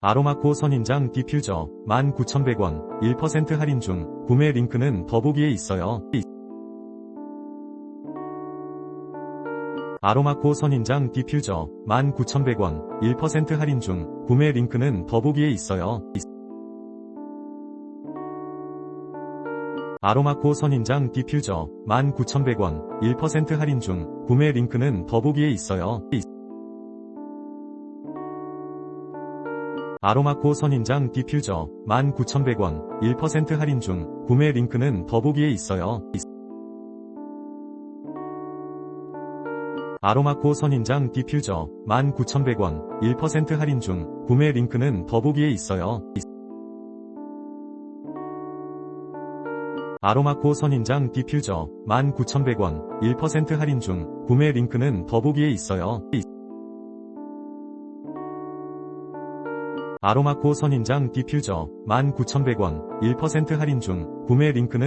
아로마코 선인장 디퓨저 19,100원 1% 할인 중 구매 링크는 더보기에 있어요. 아로마코 선인장 디퓨저 19,100원 1% 할인 중 구매 링크는 더보기에 있어요. 아로마코 선인장 디퓨저 19,100원 1% 할인 중 구매 링크는 더보기에 있어요. 아로마코 선인장 디퓨저 19,100원 1% 할인 중 구매 링크는 더보기에 있어요. 아로마코 선인장 디퓨저 19,100원 1% 할인 중 구매 링크는 더보기에 있어요. 아로마코 선인장 디퓨저 19,100원 1% 할인 중 구매 링크는 더보기에 있어요. 아로마코 선인장 디퓨저 19,100원 1% 할인 중 구매 링크는